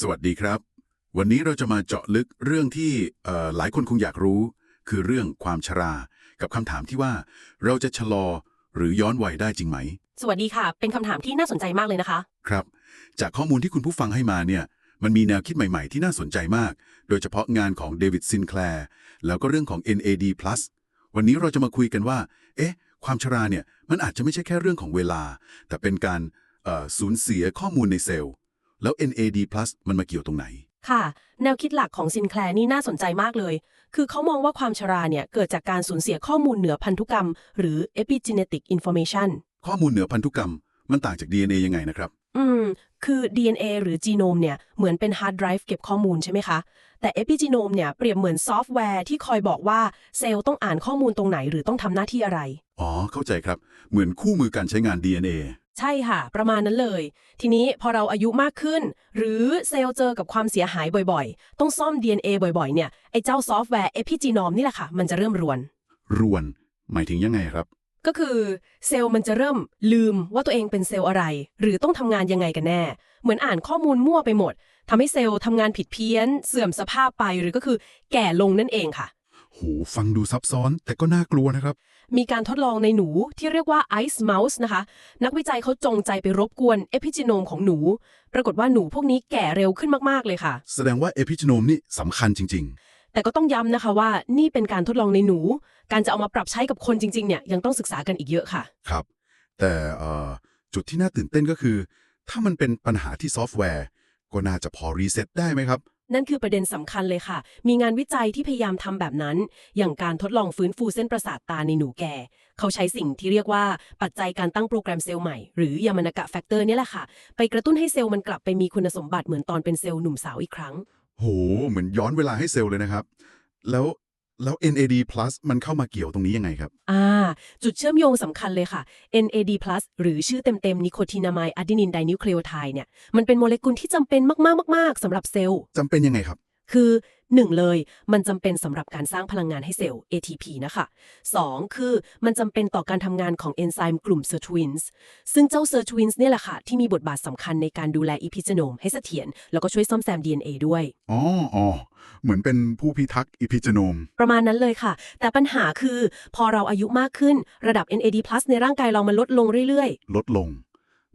สวัสดีครับ วันนี้เราจะมาเจาะลึกเรื่องที่เอ่อหลายคนคงอยากรู้ คือเรื่องความชรา กับคำถามที่ว่าเราจะชะลอหรือย้อนวัยได้จริงไหม สวัสดีค่ะ เป็นคำถามที่น่าสนใจมากเลยนะคะ ครับ จากข้อมูลที่คุณผู้ฟังให้มาเนี่ยมันมีแนวคิดใหม่ๆ ที่น่าสนใจมาก โดยเฉพาะงานของเดวิดซินแคลร์แล้วก็เรื่องของ NAD+ วันนี้เราจะมาคุยกันว่า เอ๊ะ ความชราเนี่ยมันอาจจะไม่ใช่แค่เรื่องของเวลา แต่เป็นการเอ่อสูญเสียข้อมูลในเซลล์ แล้ว NAD+ มันมาเกี่ยวตรงไหน ค่ะ แนวคิดหลักของซินแคลร์นี่น่าสนใจมากเลย คือเขามองว่าความชราเนี่ย เกิดจากการสูญเสียข้อมูลเหนือพันธุกรรม หรือ epigenetic information ข้อมูลเหนือพันธุกรรม มันต่างจาก DNA ยังไงนะครับ อืม คือ DNA หรือจีโนมเนี่ย เหมือนเป็นฮาร์ดไดรฟ์เก็บข้อมูลใช่ไหมคะ แต่ epigenome เนี่ยเปรียบเหมือนซอฟต์แวร์ที่คอยบอกว่าเซลล์ต้องอ่านข้อมูลตรงไหนหรือต้องทำหน้าที่อะไร อ๋อ เข้าใจครับ เหมือนคู่มือการใช้งาน DNA ใช่ค่ะ ประมาณนั้นเลย ทีนี้พอเราอายุมากขึ้น หรือเซลล์เจอกับความเสียหายบ่อยๆ ต้องซ่อม DNA บ่อยๆ เนี่ย ไอ้เจ้าซอฟต์แวร์ epigenome นี่แหละค่ะ มันจะเริ่มรวน รวน หมายถึงยังไงครับ ก็คือเซลล์มันจะเริ่มลืมว่าตัวเองเป็นเซลล์อะไร หรือต้องทำงานยังไงกันแน่ เหมือนอ่านข้อมูลมั่วไปหมดทำให้เซลล์ทำงานผิดเพี้ยน เสื่อมสภาพไปหรือก็คือ แก่ลงนั่นเองค่ะ โหฟังดูซับซ้อนแต่ก็น่ากลัวนะครับ มีการทดลองในหนูที่เรียกว่า Ice Mouse นะคะ นักวิจัยเขาจงใจไปรบกวนเอพิจิโนมของหนู ปรากฏว่าหนูพวกนี้แก่เร็วขึ้นมากๆเลยค่ะ แสดงว่าเอพิจโนมนี่สำคัญจริงแต่ก็ต้องย้ำนะคะว่านี่เป็นการทดลองในหนู การจะเอามาปรับใช้กับคนจริงๆเนี่ยยังต้องศึกษากันอีกเยอะค่ะๆครับ แต่เอ่อจุดที่น่าตื่นเต้นก็คือ ถ้ามันเป็นปัญหาที่ซอฟต์แวร์ ก็น่าจะพอรีเซ็ตได้ไหมครับ นั่นคือประเด็นสำคัญเลยค่ะ มีงานวิจัยที่พยายามทำแบบนั้น อย่างการทดลองฟื้นฟูเส้นประสาทตาในหนูแก่ เขาใช้สิ่งที่เรียกว่าปัจจัยการตั้งโปรแกรมเซลล์ใหม่ หรือยามานากะแฟกเตอร์นี่แหละค่ะ ไปกระตุ้นให้เซลล์มันกลับไปมีคุณสมบัติเหมือนตอนเป็นเซลล์หนุ่มสาวอีกครั้ง โห เหมือนย้อนเวลาให้เซลล์เลยนะครับ แล้ว แล้ว NAD+ มันเข้ามาเกี่ยวตรงนี้ยังไงครับ อ่า จุดเชื่อมโยงสำคัญเลยค่ะ NAD+ หรือชื่อเต็มๆนิโคตินามายอะดีนินไดนิวคลีโอไทด์เนี่ย มันเป็นโมเลกุลที่จำเป็นมากๆมากๆสำหรับเซลล์จำเป็นยังไงครับ คือ1เลยมันจำเป็นสำหรับการสร้างพลังงานให้เซลล์ ATP นะคะ2คือมันจำเป็นต่อการทำงานของเอนไซม์กลุ่ม sirtuins ซึ่งเจ้า sirtuins เนี่ยแหละค่ะ ที่มีบทบาทสำคัญในการดูแลอีพิจโนมให้เสถียรแล้วก็ช่วยซ่อมแซม DNA ด้วย อ๋ออ๋อเหมือนเป็นผู้พิทักษ์อีพิจโนม ประมาณนั้นเลยค่ะ แต่ปัญหาคือพอเราอายุมากขึ้นระดับ NAD+ ในร่างกายเรามันลดลงเรื่อยลดลง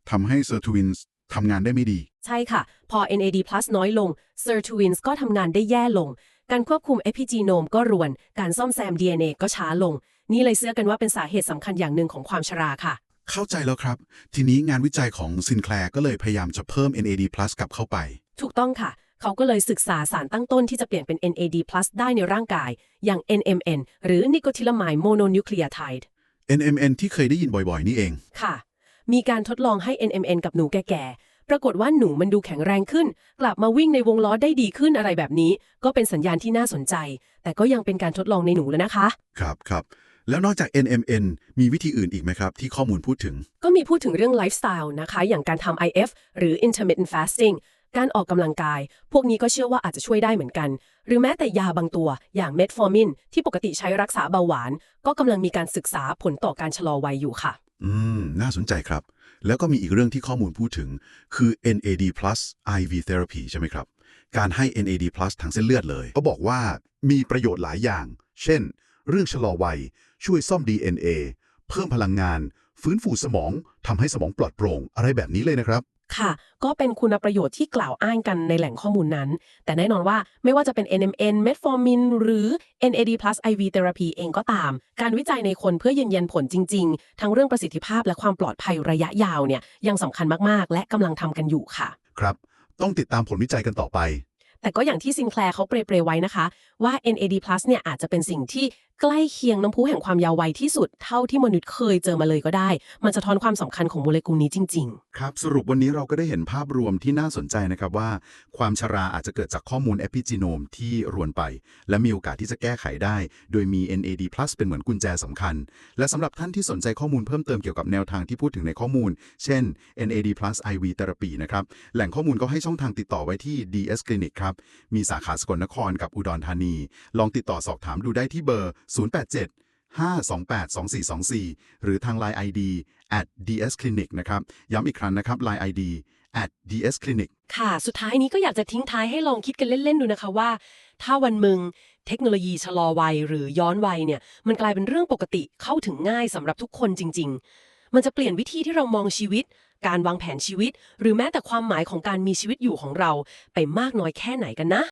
ทำให้เซอร์ทวินส์ ทำงานได้ไม่ดีๆใช่ค่ะ พอ NAD+ น้อยลง sirtuins ก็ทำงานได้แย่ลง การควบคุม epigenome ก็รวน การซ่อมแซม DNA ก็ช้าลง นี่เลยเชื่อกันว่าเป็นสาเหตุสำคัญอย่างหนึ่งของความชราค่ะ เข้าใจแล้วครับ ทีนี้งานวิจัยของซินแคลร์ก็เลยพยายามจะเพิ่ม NAD+ กลับเข้าไป ถูกต้องค่ะ เขาก็เลยศึกษาสารตั้งต้นที่จะเปลี่ยนเป็น NAD+ ได้ในร่างกาย อย่าง NMN หรือ Nicotilamide mononucleotide NMN ที่เคยได้ยินบ่อยๆ นี่เอง ค่ะ มีการทดลองให้ NMN กับหนูแก่ๆ ปรากฏว่าหนูมันดูแข็งแรงขึ้น กลับมาวิ่งในวงล้อได้ดีขึ้นอะไรแบบนี้ ก็เป็นสัญญาณที่น่าสนใจ แต่ก็ยังเป็นการทดลองในหนูแล้วนะคะ ครับครับแล้วนอกจาก NMN มีวิธีอื่นอีกไหมครับ ที่ข้อมูลพูดถึง ก็มีพูดถึงเรื่องไลฟ์สไตล์นะคะ อย่างการทำ IF หรือ intermittent fasting การออกกำลังกาย พวกนี้ก็เชื่อว่าอาจจะช่วยได้เหมือนกัน หรือแม้แต่ยาบางตัว อย่างเมทฟอร์มินที่ปกติใช้รักษาเบาหวาน ก็กำลังมีการศึกษาผลต่อการชะลอวัยอยู่ค่ะ อืม น่าสนใจครับ แล้วก็มีอีกเรื่องที่ข้อมูลพูดถึง คือ NAD+ IV therapy ใช่ไหมครับ การให้ NAD+ ทางเส้นเลือดเลยเขาบอกว่ามีประโยชน์หลายอย่าง เช่น เรื่องชะลอวัย ช่วยซ่อม DNA เพิ่มพลังงาน ฟื้นฟูสมองทำให้สมองปลอดโปร่ง อะไรแบบนี้เลยนะครับ ค่ะ ก็เป็นคุณประโยชน์ที่กล่าวอ้างกันในแหล่งข้อมูลนั้น แต่แน่นอนว่าไม่ว่าจะเป็น NMN Metformin หรือ NAD+ IV therapy เองก็ตาม การวิจัยในคนเพื่อยืนยันผลจริง ๆ ทั้งเรื่องประสิทธิภาพและความปลอดภัยระยะยาวเนี่ยยังสำคัญมากๆ และกำลังทำกันอยู่ค่ะ ครับ ต้องติดตามผลวิจัยกันต่อไปแต่ก็อย่างที่ซินแคลร์เขาเปรยๆไว้นะคะ ว่า NAD+ เนี่ยอาจจะเป็นสิ่งที่ใกล้เคียงน้ำพุแห่งความยาววัยที่สุดเท่าที่มนุษย์เคยเจอมาเลยก็ได้ มันจะท้อนความสำคัญของโมเลกุลนี้จริง ๆ ครับ สรุปวันนี้เราก็ได้เห็นภาพรวมที่น่าสนใจนะครับว่า ความชราอาจจะเกิดจากข้อมูลเอพิจีโนมที่รวนไป และมีโอกาสที่จะแก้ไขได้ โดยมี NAD+ เป็นเหมือนกุญแจสำคัญ และสำหรับท่านที่สนใจข้อมูลเพิ่มเติมเกี่ยวกับแนวทางที่พูดถึงในข้อมูล เช่น NAD+ IV therapy นะครับ แหล่งข้อมูลก็ให้ช่องทางติดต่อไว้ที่ DS Clinic ครับ มีสาขาสกลนครกับอุดรธานี ลองติดต่อสอบถามดูได้ที่เบอร์087 528-2424 หรือทาง Line ID at @dsclinic นะครับ ย้ำอีกครั้งนะครับ Line ID at ds clinic ค่ะ สุดท้ายนี้ก็อยากจะทิ้งท้ายให้ลองคิดกันเล่น ๆ ดูนะคะว่า ถ้าวันมึงเทคโนโลยีชะลอวัยหรือย้อนวัยเนี่ย มันกลายเป็นเรื่องปกติเข้าถึงง่ายสำหรับทุกคนจริง ๆ มันจะเปลี่ยนวิธีที่เรามองชีวิต การวางแผนชีวิต หรือแม้แต่ความหมายของการมีชีวิตอยู่ของเราไปมากน้อยแค่ไหนกันนะ